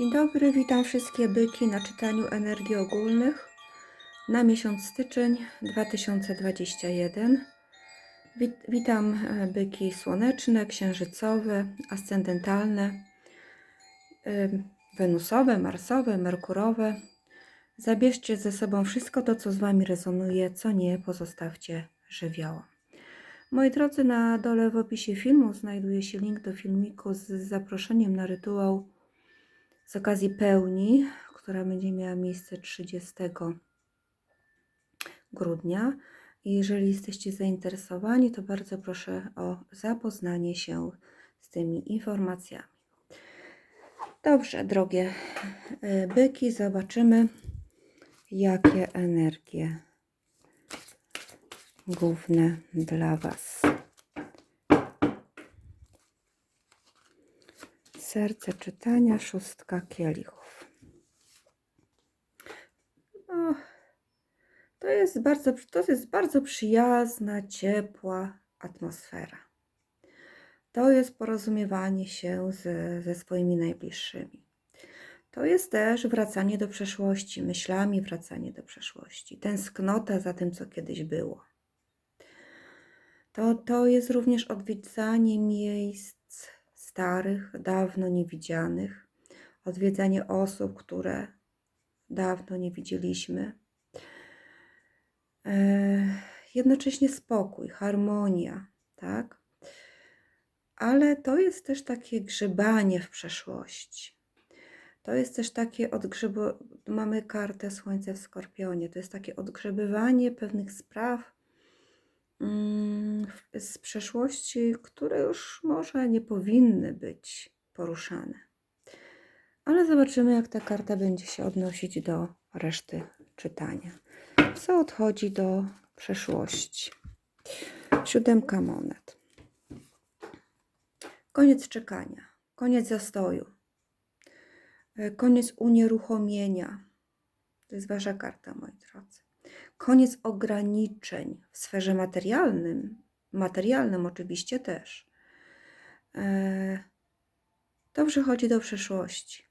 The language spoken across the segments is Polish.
Dzień dobry, witam wszystkie byki na czytaniu energii ogólnych na miesiąc styczeń 2021. Wit- Witam e, byki słoneczne, księżycowe, ascendentalne, ym, wenusowe, marsowe, merkurowe. Zabierzcie ze sobą wszystko to, co z Wami rezonuje, co nie, pozostawcie żywioło. Moi drodzy, na dole w opisie filmu znajduje się link do filmiku z zaproszeniem na rytuał z okazji pełni, która będzie miała miejsce 30 grudnia. I jeżeli jesteście zainteresowani, to bardzo proszę o zapoznanie się z tymi informacjami. Dobrze, drogie y, byki, zobaczymy, jakie energie główne dla Was. Serce czytania, szóstka kielichów. No, to jest bardzo, to jest bardzo przyjazna, ciepła atmosfera. To jest porozumiewanie się z, ze swoimi najbliższymi. To jest też wracanie do przeszłości, myślami wracanie do przeszłości, tęsknota za tym, co kiedyś było. To, to jest również odwiedzanie miejsc starych, dawno niewidzianych, odwiedzanie osób, które dawno nie widzieliśmy. E, jednocześnie spokój, harmonia, tak? Ale to jest też takie grzebanie w przeszłości. To jest też takie odgrzebo... Mamy kartę Słońce w Skorpionie. To jest takie odgrzebywanie pewnych spraw z przeszłości, które już może nie powinny być poruszane. Ale zobaczymy, jak ta karta będzie się odnosić do reszty czytania. Co odchodzi do przeszłości? Siódemka monet. Koniec czekania, koniec zastoju, e, koniec unieruchomienia. To jest wasza karta, moi drodzy. Koniec ograniczeń w sferze materialnym, materialnym oczywiście też. E, To przychodzi do przeszłości.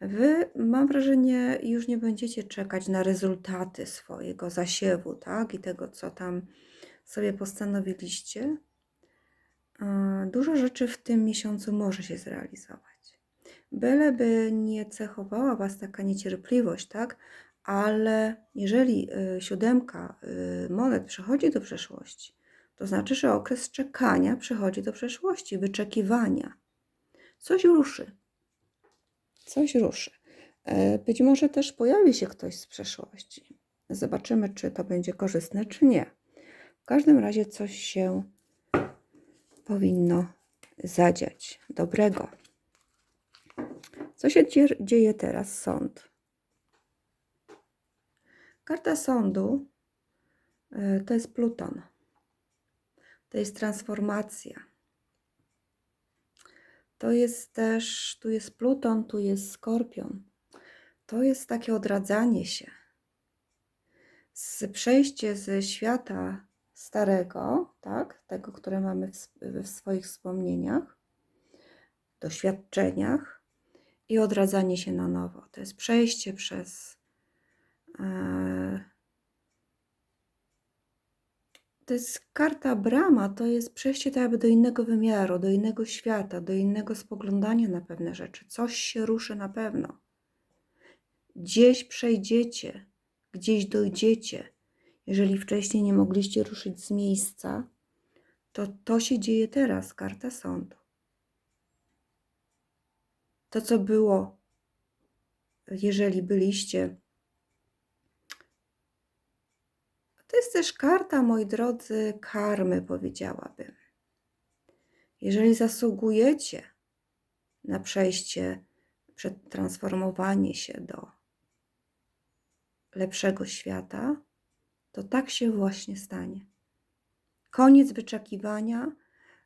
Wy, mam wrażenie, już nie będziecie czekać na rezultaty swojego zasiewu, tak? I tego, co tam sobie postanowiliście. E, Dużo rzeczy w tym miesiącu może się zrealizować. Byleby nie cechowała Was taka niecierpliwość, tak? Ale jeżeli y, siódemka y, monet przechodzi do przeszłości, to znaczy, że okres czekania przechodzi do przeszłości, wyczekiwania. Coś ruszy. Coś ruszy. E, Być może też pojawi się ktoś z przeszłości. Zobaczymy, czy to będzie korzystne, czy nie. W każdym razie coś się powinno zadziać dobrego. Co się dzie- dzieje teraz? Sąd. Karta sądu e, to jest Pluton. To jest transformacja. To jest też, tu jest Pluton, tu jest Skorpion. To jest takie odradzanie się. Z przejście ze świata starego, tak, tego, które mamy w, w swoich wspomnieniach, doświadczeniach i odradzanie się na nowo. To jest przejście przez to jest karta brama, to jest przejście tak jakby do innego wymiaru, do innego świata, do innego spoglądania na pewne rzeczy. Coś się ruszy na pewno. Gdzieś przejdziecie, gdzieś dojdziecie. Jeżeli wcześniej nie mogliście ruszyć z miejsca, to to się dzieje teraz, karta sądu. To, co było, jeżeli byliście To jest też karta, moi drodzy, karmy, powiedziałabym. Jeżeli zasługujecie na przejście, przetransformowanie się do lepszego świata, to tak się właśnie stanie. Koniec wyczekiwania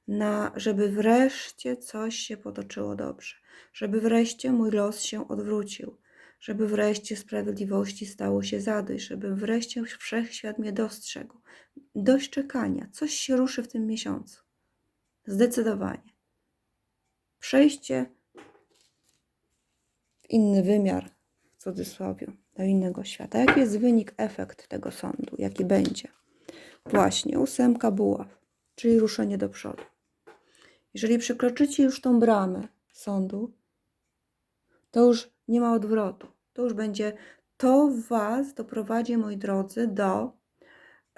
na, żeby wreszcie coś się potoczyło dobrze, żeby wreszcie mój los się odwrócił, żeby wreszcie sprawiedliwości stało się zadość, żeby wreszcie wszechświat mnie dostrzegł. Dość czekania, coś się ruszy w tym miesiącu. Zdecydowanie. Przejście w inny wymiar, w cudzysłowie, do innego świata. Jaki jest wynik, efekt tego sądu? Jaki będzie? Właśnie ósemka buław, czyli ruszenie do przodu. Jeżeli przekroczycie już tą bramę sądu, to już nie ma odwrotu. To już będzie, to Was doprowadzi, moi drodzy, do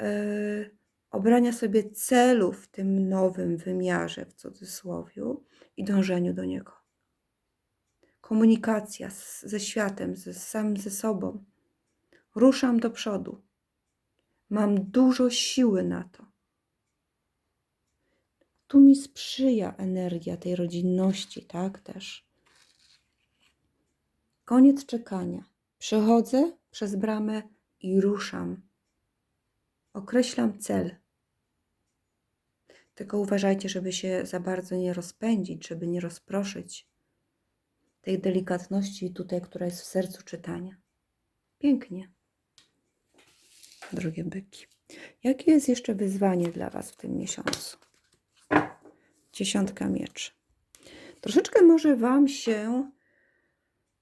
yy, obrania sobie celu w tym nowym wymiarze, w cudzysłowie, i dążeniu do niego. Komunikacja z, ze światem, z, z samym ze sobą. Ruszam do przodu. Mam dużo siły na to. Tu mi sprzyja energia tej rodzinności, tak też. Koniec czekania. Przechodzę przez bramę i ruszam. Określam cel. Tylko uważajcie, żeby się za bardzo nie rozpędzić, żeby nie rozproszyć tej delikatności tutaj, która jest w sercu czytania. Pięknie. Drogie byki. Jakie jest jeszcze wyzwanie dla Was w tym miesiącu? Dziesiątka mieczy. Troszeczkę może Wam się,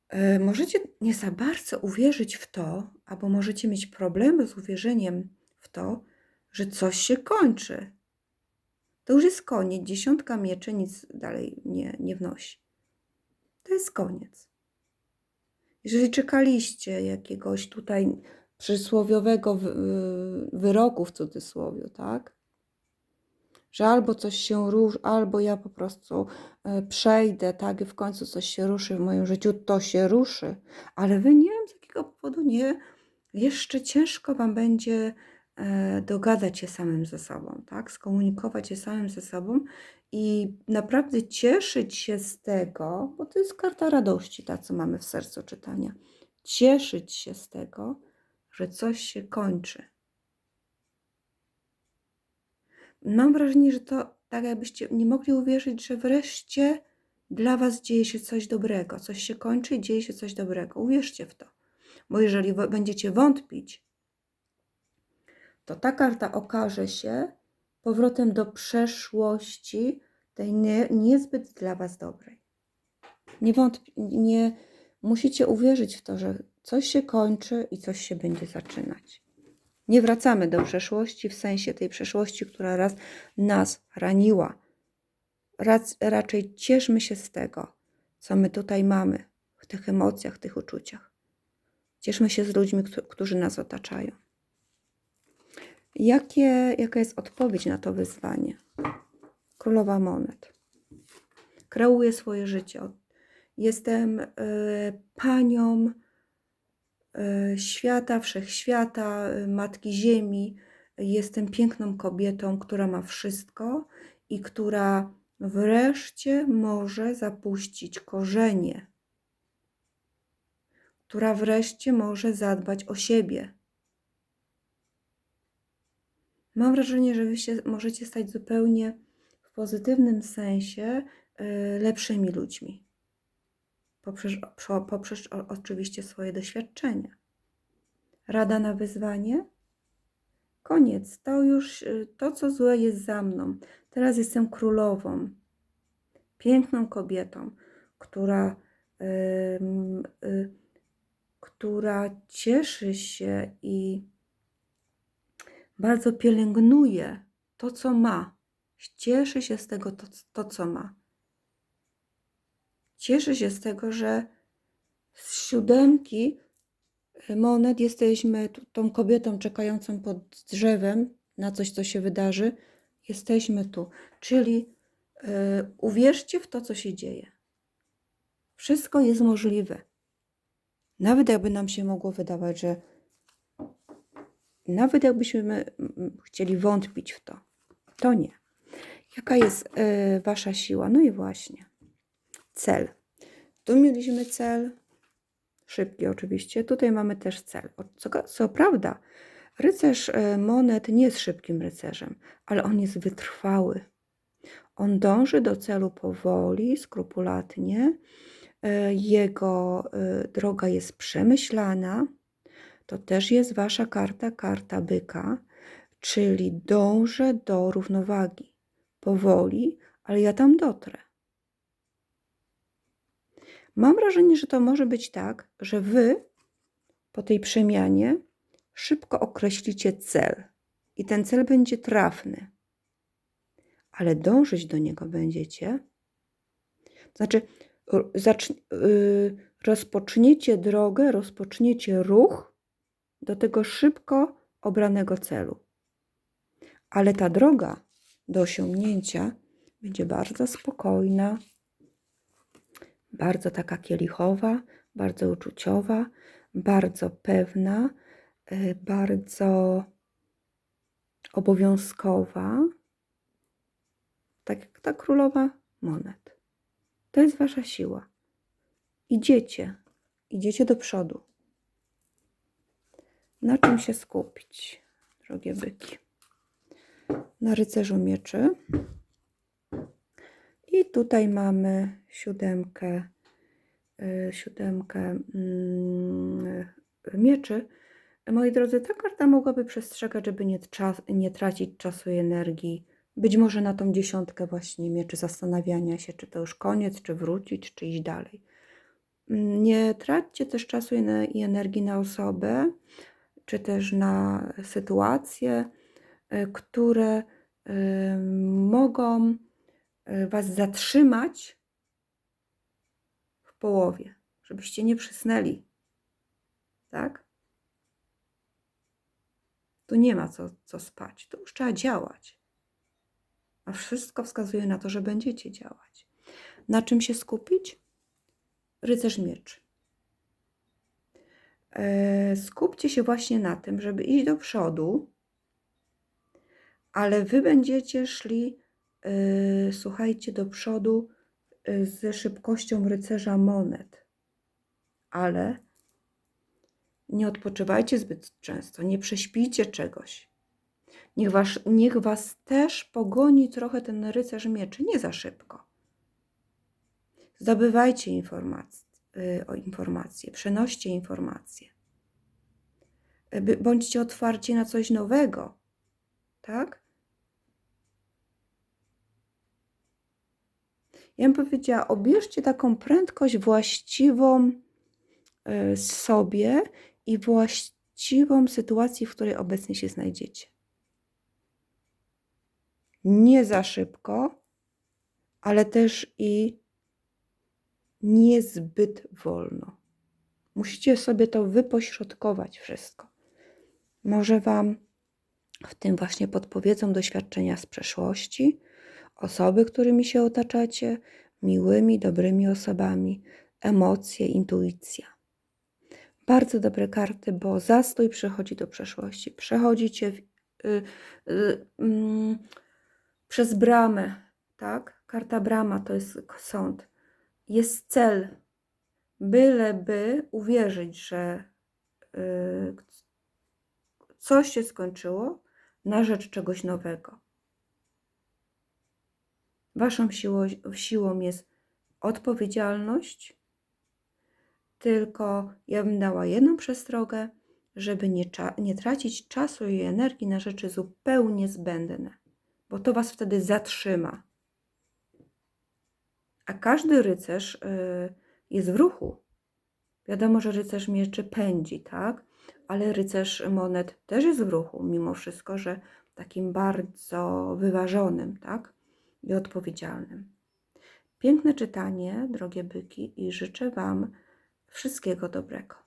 e, możecie nie za bardzo uwierzyć w to, albo możecie mieć problemy z uwierzeniem w to, że coś się kończy. To już jest koniec. Dziesiątka mieczy nic dalej nie, nie wnosi. To jest koniec. Jeżeli czekaliście jakiegoś tutaj przysłowiowego wy- wyroku w cudzysłowie, tak? Że albo coś się ruszy, albo ja po prostu e, przejdę, tak, i w końcu coś się ruszy w moim życiu, to się ruszy. Ale wy nie wiem z jakiego powodu nie, jeszcze ciężko wam będzie e, dogadać się samym ze sobą, tak? Skomunikować się samym ze sobą i naprawdę cieszyć się z tego, bo to jest karta radości, ta co mamy w sercu czytania. Cieszyć się z tego, że coś się kończy. Mam wrażenie, że to tak jakbyście nie mogli uwierzyć, że wreszcie dla Was dzieje się coś dobrego, coś się kończy i dzieje się coś dobrego. Uwierzcie w to. Bo jeżeli będziecie wątpić, to ta karta okaże się powrotem do przeszłości, tej nie, niezbyt dla Was dobrej. Nie, wątp- nie musicie uwierzyć w to, że coś się kończy i coś się będzie zaczynać. Nie wracamy do przeszłości w sensie tej przeszłości, która raz nas raniła. Rac, raczej cieszmy się z tego, co my tutaj mamy, w tych emocjach, tych uczuciach. Cieszmy się z ludźmi, któ- którzy nas otaczają. Jakie, jaka jest odpowiedź na to wyzwanie? Królowa Monet. Kreuję swoje życie. Jestem y, panią świata, wszechświata, y, Matki Ziemi. Jestem piękną kobietą, która ma wszystko i która wreszcie może zapuścić korzenie, która wreszcie może zadbać o siebie. Mam wrażenie, że wy się możecie stać zupełnie w pozytywnym sensie y, lepszymi ludźmi. Poprzez, po- poprzez oczywiście swoje doświadczenia. Rada na wyzwanie? Koniec. To już y, to, co złe jest za mną. Teraz jestem królową, piękną kobietą, która, ym, y, która cieszy się i bardzo pielęgnuje to, co ma. Cieszy się z tego, to, to co ma. Cieszy się z tego, że z siódemki monet jesteśmy tą kobietą czekającą pod drzewem na coś, co się wydarzy. Jesteśmy tu. Czyli y, uwierzcie w to, co się dzieje. Wszystko jest możliwe. Nawet jakby nam się mogło wydawać, że nawet jakbyśmy chcieli wątpić w to, to nie. Jaka jest y, wasza siła? No i właśnie. Cel. Tu mieliśmy cel, szybki oczywiście. Tutaj mamy też cel. Co, co prawda, rycerz y, monet nie jest szybkim rycerzem, ale on jest wytrwały. On dąży do celu powoli, skrupulatnie. Y, Jego y, droga jest przemyślana. To też jest wasza karta, karta byka, czyli dążę do równowagi. Powoli, ale ja tam dotrę. Mam wrażenie, że to może być tak, że wy po tej przemianie szybko określicie cel i ten cel będzie trafny, ale dążyć do niego będziecie. To znaczy, yy, rozpoczniecie drogę, rozpoczniecie ruch do tego szybko obranego celu. Ale ta droga do osiągnięcia będzie bardzo spokojna, bardzo taka kielichowa, bardzo uczuciowa, bardzo pewna, y, bardzo obowiązkowa. Tak jak ta królowa monet. To jest wasza siła. Idziecie, idziecie do przodu. Na czym się skupić, drogie byki? Na rycerzu mieczy. I tutaj mamy siódemkę, y, siódemkę mm, mieczy. Moi drodzy, ta karta mogłaby przestrzegać, żeby nie, czas, nie tracić czasu i energii. Być może na tą dziesiątkę właśnie mieczy zastanawiania się, czy to już koniec, czy wrócić, czy iść dalej. Mm, Nie traćcie też czasu i ne- i energii na osobę, czy też na sytuacje, y, które y, mogą Was zatrzymać w połowie, żebyście nie przysnęli. Tak? Tu nie ma co, co spać, tu już trzeba działać. A wszystko wskazuje na to, że będziecie działać. Na czym się skupić? Rycerz mieczy. E, Skupcie się właśnie na tym, żeby iść do przodu, ale wy będziecie szli, słuchajcie, do przodu e, ze szybkością rycerza monet. Ale nie odpoczywajcie zbyt często, nie prześpijcie czegoś. Niech was, niech was też pogoni trochę ten rycerz mieczy, nie za szybko. Zdobywajcie informacje, o informacje, przenoście informacje. Y, Bądźcie otwarci na coś nowego, tak? Ja bym powiedziała, obierzcie taką prędkość właściwą y, sobie i właściwą sytuacji, w której obecnie się znajdziecie. Nie za szybko, ale też i niezbyt wolno. Musicie sobie to wypośrodkować wszystko. Może Wam w tym właśnie podpowiedzą doświadczenia z przeszłości, osoby, którymi się otaczacie, miłymi, dobrymi osobami, emocje, intuicja. Bardzo dobre karty, bo zastój przechodzi do przeszłości. Przechodzicie w, y, y, mm, przez bramę, tak? Karta brama to jest sąd. Jest cel, byleby uwierzyć, że y, coś się skończyło na rzecz czegoś nowego. Waszą siłą, siłą jest odpowiedzialność, tylko ja bym dała jedną przestrogę, żeby nie, nie tracić czasu i energii na rzeczy zupełnie zbędne, bo to was wtedy zatrzyma. A każdy rycerz y, jest w ruchu. Wiadomo, że rycerz mieczy pędzi, tak? Ale rycerz monet też jest w ruchu, mimo wszystko, że takim bardzo wyważonym, tak? I odpowiedzialnym. Piękne czytanie, drogie byki, i życzę Wam wszystkiego dobrego.